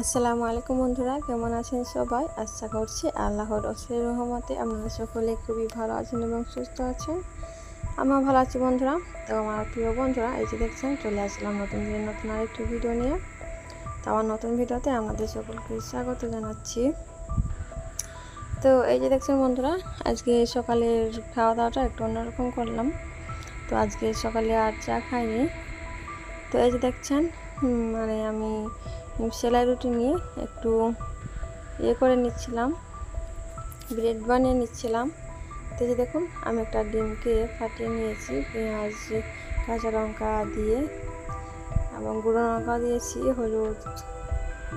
আসসালামু আলাইকুম বন্ধুরা, কেমন আছেন সবাই? আশা করছি আল্লাহর অসের রহমতে আপনারা সকলে খুবই ভালো আছেন এবং সুস্থ আছেন। আমিও ভালো আছি বন্ধুরা। তো আমার প্রিয় বন্ধুরা, এই যে দেখছেন, চলে আসলাম নতুন দিনের নতুন আরেকটি ভিডিও নিয়ে। তো আমার নতুন ভিডিওতে আপনাদের সকলকে স্বাগত জানাচ্ছি। তো এই যে দেখছেন বন্ধুরা, আজকে সকালের খাওয়া দাওয়াটা একটু অন্যরকম করলাম। তো আজকে সকালে আর চা খাইনি। তো এই যে দেখছেন মানে আমি সেলাই রুটি নিয়ে একটু ইয়ে করে নিচ্ছিলাম, ব্রেড বানিয়ে নিচ্ছিলাম। তো যে দেখুন, আমি একটা ডিমকে ফাটিয়ে নিয়েছি, পেঁয়াজ, কাঁচা লঙ্কা দিয়ে এবং গুঁড়ো লঙ্কা দিয়েছি, হলুদ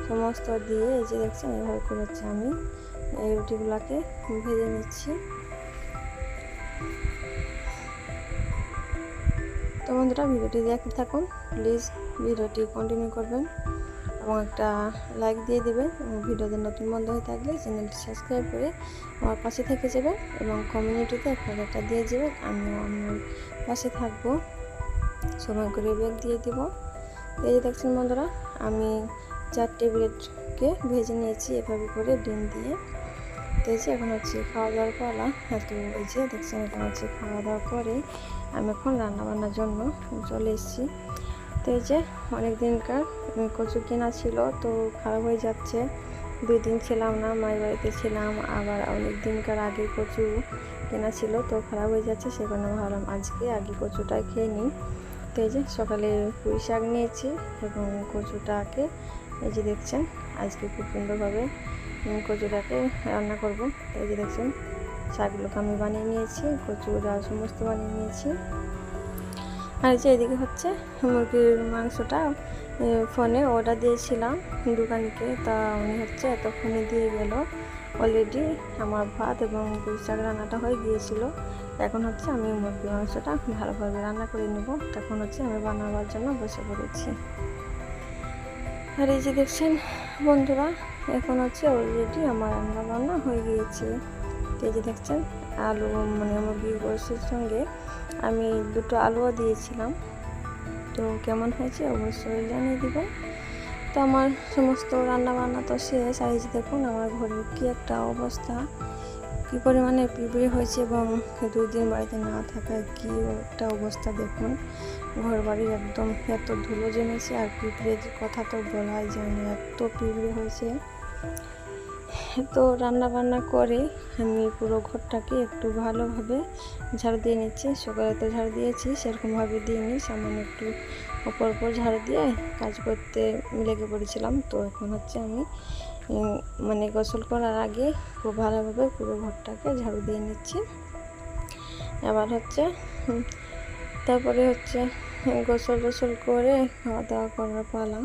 সমস্ত দিয়ে, এই যে দেখছেন, এভাবে করেছি আমি। এই রুটিগুলোকে ভেজে নিচ্ছি। তো বন্ধুরা, ভিডিওটি দেখতে থাকুন, প্লিজ ভিডিওটি কন্টিনিউ করবেন। এবং একটা লাইক দিয়ে দেবেন এবং ভিডিওতে নতুন বন্ধ হয়ে থাকলে চ্যানেলটি সাবস্ক্রাইব করে আমার পাশে থেকে যাবেন এবং কমিউনিটিতে আপনার একটা দিয়ে যাবেন আমিও আমার পাশে থাকব। সময় করে ব্যাগ দিয়ে দিব। এই যে দেখছেন বন্ধুরা, আমি চারটে ব্রেডকে ভেজে নিয়েছি, এভাবে করে ডিম দিয়ে। যে এখন হচ্ছে খাওয়া দাওয়ার পালা। তো এই যে দেখছেন, এখন হচ্ছে খাওয়া দাওয়া করে। আমি এখন রান্নাবান্নার জন্য চলে এসেছি। তো এই যে অনেক দিনকার কচু কেনা ছিল, তো খারাপ হয়ে যাচ্ছে। দুই দিন ছিলাম না, মায়ের বাড়িতে ছিলাম, আবার অনেক দিনকার আগে কচু কেনা ছিল, তো খারাপ হয়ে যাচ্ছে সেখানে ভাবলাম আজকে আগে কচুটা খেয়ে নিই। তো এই যে সকালে পুঁই শাক নিয়েছি এবং কচুটাকে, এই যে দেখছেন, আজকে খুব সুন্দরভাবে কচুটাকে রান্না করব। এই যে দেখছেন, শাকগুলোকে আমি বানিয়ে নিয়েছি, কচু, ডাল সমস্ত বানিয়ে নিয়েছি। আর যে এদিকে হচ্ছে মুরগির মাংসটা ফোনে অর্ডার দিয়েছিলাম দোকানকে। তা উনি হচ্ছে এতক্ষণে দিয়ে গেল। অলরেডি আমার ভাত এবং পুঁই শাক রান্নাটা হয়ে গিয়েছিল। এখন হচ্ছে আমি মুরগির মাংসটা ভালোভাবে রান্না করে নেব। তখন হচ্ছে আমি বানাবার জন্য বসে পড়েছি। আর এই যে দেখছেন বন্ধুরা, এখন হচ্ছে অলরেডি আমার রান্না বান্না হয়ে গিয়েছে। এই যে দেখছেন আলু মানে মুরগির গোসের সঙ্গে আমি দুটো আলুও দিয়েছিলাম। তো কেমন হয়েছে অবশ্যই জানিয়ে দেবেন তো আমার সমস্ত রান্না বান্না তো শেষ। আর দেখুন, আমার ঘরে কী একটা অবস্থা। কী পরিমাণে পিঁপড়ে হয়েছে এবং দুই দিন বাড়িতে না থাকায় কী একটা অবস্থা দেখুন। ঘর বাড়ির একদম এত ধুলো জমেছে আর পিঁপড়ের কথা তো বলাই যায় না। এত পিঁপড়ে হয়েছে। তো রান্না বান্না করে আমি পুরো ঘরটাকে একটু ভালোভাবে ঝাড় দিয়ে নিচ্ছি। সকালে তো ঝাড় দিয়েছি, সেরকমভাবে দিয়ে নিই সামান্য একটু অপর অপর ঝাড় দিয়ে কাজ করতে লেগে পড়েছিলাম। তো এখন হচ্ছে আমি মানে গোসল করার আগে খুব ভালোভাবে পুরো ঘরটাকে ঝাড়ু দিয়ে নিচ্ছি। এবার হচ্ছে তারপরে হচ্ছে গোসল টোসল করে খাওয়া দাওয়া করার পালা।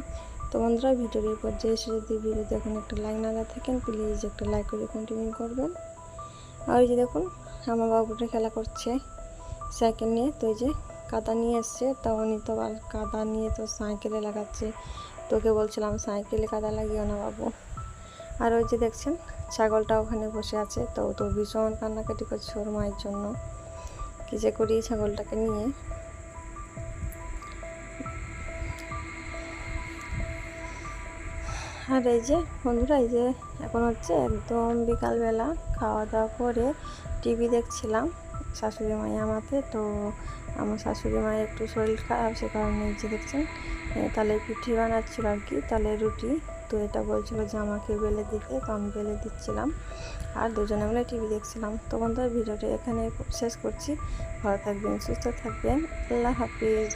তো বন্ধুরা, ভিডিওর এই পর্যায়ে এসে যদি ভিডিও দেখুন একটা লাইক না থাকেন প্লিজ একটা লাইক করে কন্টিনিউ করবেন। আর ওই যে দেখুন, আমার বাবুটা খেলা করছে সাইকেল নিয়ে, তো যে কাদা নিয়ে এসছে, তা উনি তো কাদা নিয়ে তো সাইকেলে লাগাচ্ছে। তোকে বলছিলাম সাইকেলে কাদা লাগিও না বাবু। আর ওই যে দেখছেন, ছাগলটা ওখানে বসে আছে, তো তো ভীষণ কান্নাকাটি করছে ওর মায়ের জন্য। কী যে করি ছাগলটাকে নিয়ে। আর এই যে বন্ধুরা, এই যে এখন হচ্ছে একদম বিকালবেলা খাওয়া দাওয়া করে টিভি দেখছিলাম শাশুড়ি মাই আমাতে। তো আমার শাশুড়ি মায়ের একটু শরীর খারাপ, সে কারণে যে দেখছেন তাহলে পিঠি বানাচ্ছিল আর কি, তাহলে রুটি। তো এটা বলছিল যে আমাকে বেলে দিতে, তো আমি বেলে দিচ্ছিলাম। আর দুজনে মিলে টিভি দেখছিলাম। তো বন্ধুরা, ভিডিওটা এখানে শেষ করছি। ভালো থাকবেন, সুস্থ থাকবেন। আল্লাহ হাফিজ।